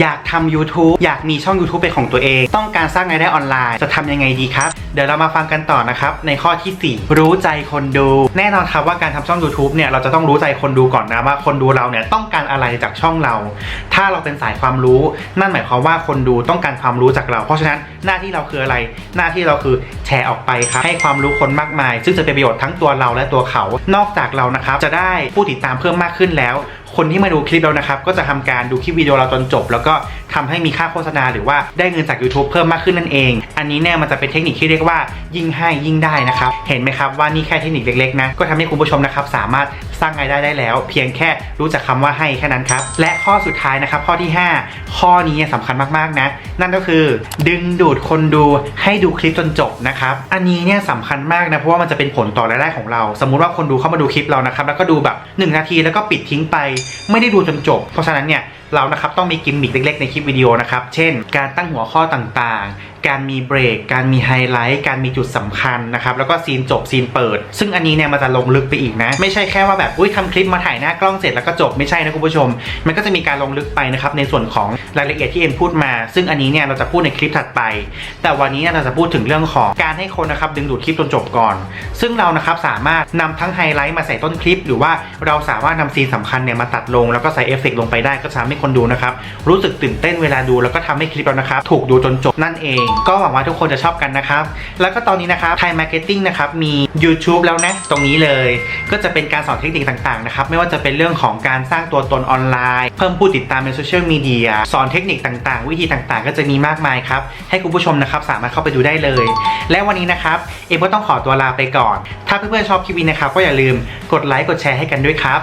อยากทำ YouTube อยากมีช่อง YouTube เป็นของตัวเอง ต้องการสร้างรายได้ออนไลน์จะทำยังไงดีครับ เดี๋ยวเรามาฟังกันต่อนะครับ ในข้อทีสี่ 4 รู้ใจคนดู แน่นอนครับว่าการทำช่อง YouTube เนี่ยเราจะต้องรู้ใจคนดูก่อนนะว่าคนดูเราเนี่ยต้องการอะไรจากช่องเรา ถ้าเราเป็นสายความรู้ นั่นหมายความว่าคนดูต้องการความรู้จากเรา เพราะฉะนั้นหน้าที่เราคืออะไร หน้าที่เราคือแชร์ออกไปครับให้ความรู้คนมากมาย ซึ่งจะเป็นประโยชน์ทั้งตัวเราและตัวเขา นอกจากเรานะครับจะได้ผู้ติดตามเพิ่มมากขึ้นแล้ว คนที่มาดูคลิปเรานะครับก็จะทำการดูคลิปวิดีโอเราจนจบแล้วก็ทำให้มีค่าโฆษณาหรือว่าได้เงินจาก YouTube เพิ่มมากขึ้นนั่นเอง อันนี้เนี่ยมันจะเป็นเทคนิคที่เรียกว่ายิ่งให้ยิ่งได้นะครับ เห็นไหมครับว่านี่แค่เทคนิคเล็กๆนะ ก็ทำให้คุณผู้ชมนะครับสามารถสร้างรายได้ได้แล้ว เพียงแค่รู้จักคำว่าให้แค่นั้นครับ และข้อสุดท้ายนะครับข้อที่ 5 ข้อนี้สำคัญมากๆนะ นั่นก็คือ ดึงดูดคนดูให้ดูคลิปจนจบนะครับ อันนี้เนี่ยสำคัญมากนะเพราะว่ามันจะเป็นผลต่อรายได้ของเรา สมมุติว่าคนดูเข้ามาดูคลิปเรานะครับแล้วก็ดูแบบ 1 นาทีแล้วก็ปิดทิ้งไป ไม่ได้ดูจนจบ เพราะฉะนั้นเนี่ย เรานะครับต้องมีกิมมิคเล็กๆในคลิปวิดีโอนะครับ เช่น การตั้งหัวข้อต่างๆ การมีเบรก การมีไฮไลท์ การมีจุดสำคัญนะครับ แล้วก็ซีนจบซีนเปิด ซึ่งอันนี้เนี่ยมันจะลงลึกไปอีกนะ ไม่ใช่แค่ว่าแบบ อุ้ยทำคลิปมาถ่ายหน้ากล้องเสร็จแล้วก็จบไม่ใช่นะคุณผู้ชม มันก็จะมีการลงลึกไปนะครับในส่วนของรายละเอียดที่เอ็มพูดมา ซึ่งอันนี้เนี่ยเราจะพูดในคลิปถัดไป แต่วันนี้เนี่ยเราจะพูดถึงเรื่องของการให้คนนะครับดึงดูดคลิปจนจบก่อน ซึ่งเรานะครับสามารถนำทั้งไฮไลท์มาใส่ต้นคลิป หรือว่าเราสามารถนำซีนสำคัญเนี่ยมาตัดลง แล้วก็ใส่เอฟเฟกต์ลงไปได้ก็จะทำให้คนดูนะครับรู้สึกตื่นเต้นเวลาดู แล้วก็ทำให้คลิปเรานะครับถูกดูจนจบนั่นเองก็หวังว่าทุกคนจะชอบกันนะครับ แล้วก็ตอนนี้นะครับไทยมาร์เก็ตติ้งนะครับมี YouTube แล้วนะ ตรงนี้เลย ก็จะเป็นการสอนเทคนิคต่างๆนะครับไม่ว่าจะเป็นเรื่องของการสร้างตัวตนออนไลน์ เพิ่มผู้ติดตามในโซเชียลมีเดียสอนเทคนิคต่างๆ วิธีต่างๆ ก็จะมีมากมายครับให้คุณผู้ชมนะครับสามารถเข้าไปดูได้เลย และวันนี้นะครับเอ็มก็ต้องขอตัวลาไปก่อน ถ้าเพื่อนๆชอบคลิปนี้นะครับก็อย่าลืมกดไลค์กดแชร์ให้กันด้วยครับ